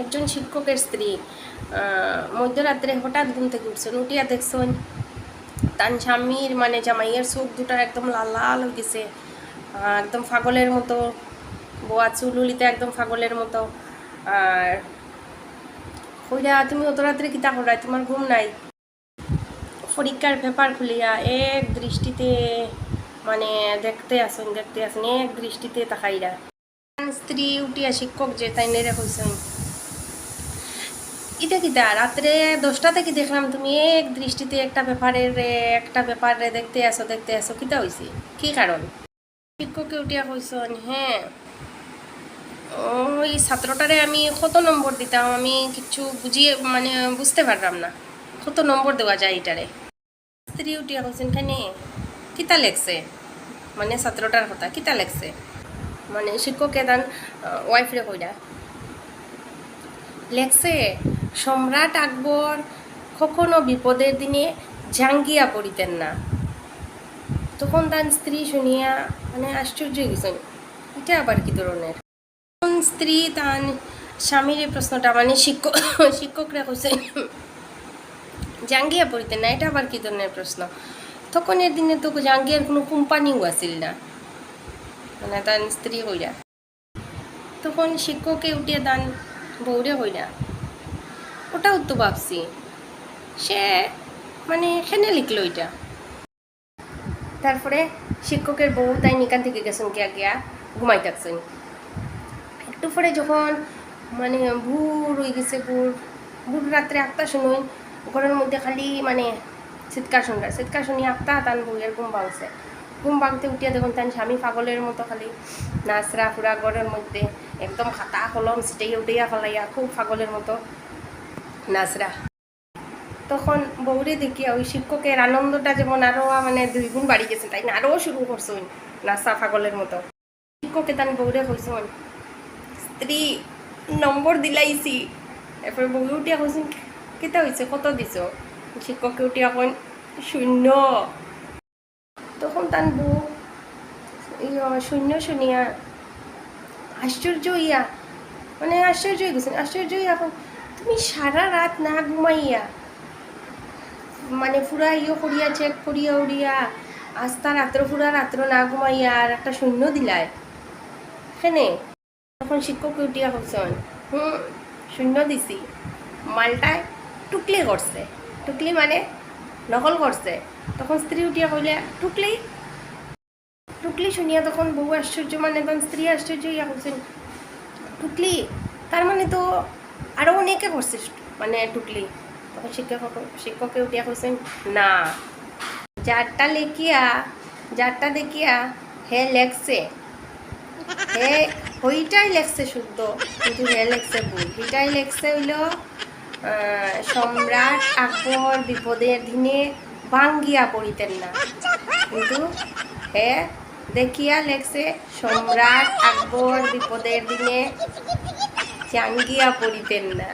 একজন শিক্ষকের স্ত্রী মধ্যরাত্রে হঠাৎ ঘুম থেকে উঠছেন উঠিয়া দেখছেন, তার স্বামীর মানে জামাইয়ের চোখ দুটা একদম লাল লাল হয়ে একদম ফাগলের মতো, বোয়া চুলুলিতে একদম ফাগলের মতো, আর হইরা তুমি অত রাত্রে কিতা করাই তোমার ঘুম নাই? পরীক্ষার পেপার খুলিয়া এক দৃষ্টিতে মানে দেখতে আসুন দেখতে আসুন, এক দৃষ্টিতে তাকাইরা। স্ত্রী উঠিয়া শিক্ষক যে তাই নেড়ে হয়েছেন ইটা কিতা রাত্রে দশটা থেকে দেখলাম তুমি? এক দৃষ্টিতে একটা ব্যাপারের, একটা ব্যাপারে দেখতে আসো দেখতে আসো, কিতা হয়েছে কি কারণ? শিক্ষকে উঠিয়া কইসন হ্যাঁ। ওই ছাত্রটারে আমি কত নম্বর দিতাম, আমি কিছু বুঝিয়ে মানে বুঝতে পারলাম না। কত নম্বর দেওয়া যায় এটারে? স্ত্রী উঠিয়া কইছেন খানে কিতা লেখছে? মানে ছাত্রটার কথা, কিতা লেখছে? মানে শিক্ষকে দান ওয়াইফরে কইরা, লেখছে? সম্রাট আকবর কখনো বিপদের দিনে জাঙ্গিয়া পড়িতেন না। তখন তার স্ত্রী শুনিয়া মানে আশ্চর্য গেছেন, এটা আবার কি ধরনের? স্ত্রী তার স্বামীর এই প্রশ্নটা মানে শিক্ষক, শিক্ষকরা কইছে জাঙ্গিয়া পড়িতেন না, এটা আবার কি ধরনের প্রশ্ন? তখনের দিনে তো জাঙ্গিয়ার কোনো কোম্পানিও আছিল না মানে তার স্ত্রী হইরা তখন শিক্ষকে উঠিয়ে দান বৌরে হইরা ওটাও তো ভাবছি। সে মানে এখানে লিখলো এটা? তারপরে শিক্ষকের বউ তাই নিকান থেকে গেছেন গিয়া গিয়া ঘুমাই থাকছেন। একটু পরে যখন মানে ভোর হয়ে গেছে, ভোর ভোর রাত্রে আটটা শুনুন ঘরের মধ্যে খালি মানে চিৎকার শুনরা চিৎকার শুনি আটটা তান বউয়ের ঘুম ভাঙছে। ঘুম ভাঙতে উঠিয়া দেখুন তান স্বামী পাগলের মতো খালি নাচরা ফুরা ঘরের মধ্যে একদম খাতা কলম ছিটাইয়া উঠাইয়া ফেলাইয়া খুব পাগলের মতো নাচরা। তখন বৌরে দেখিয়া ওই শিক্ষকের আনন্দটা যেমন আরও মানে দুই গুণ বাড়ি গেছে, তাই না? আরও শুরু করছেন নাচা পাগলের মতো। শিক্ষকে তান বৌরে কইছেন স্ত্রী, নম্বর দিলাইছি। এরপরে বউ উঠিয়া কইছেন কেটা হয়েছে কত দিছ? শিক্ষককে উঠিয়া কইন, শূন্য। তখন তান বউ শূন্য শুনিয়া। আশ্চর্য ইয়া মানে আশ্চর্য হয়ে গেছেন আশ্চর্য ইয়া তুমি সারা রাত না ঘুমাইয়া মানে ফুরা ইয়ে করিয়া চেক করিয়া উড়িয়া আস্তা রাত্র ফুরা রাত্র না ঘুমাইয়া আর একটা শূন্য দিলায়। হেনে তখন শিক্ষক উঠিয়া কইসন, হুম, শূন্য দিছি। মালটায় টুকলি করছে। টুকলি মানে নকল করছে। তখন স্ত্রী উঠিয়া কইলে, টুকলি? টুকলি শুনিয়া তখন বউ আশ্চর্য মানে তখন স্ত্রী আশ্চর্য ইয়া করছেন টুকলি? তার মানে তো আরও অনেকে করছে মানে টুকলি তখন শিক্ষক শিক্ষকে উঠিয়া কইছেন না যারটা লেখিয়া যারটা দেখিয়া, হে লেখছে। হে ওইটাই লেখছে শুদ্ধ, কিন্তু হে লেখছে ভুল। এটাই লেখছে হইল সম্রাট আকবর বিপদের দিনে ভাঙ্গিয়া পড়িতেন না। কিন্তু হে দেখিয়া লেখছে সম্রাট আকবর বিপদের দিনে চাঙ্গিয়া পড়িতেন না।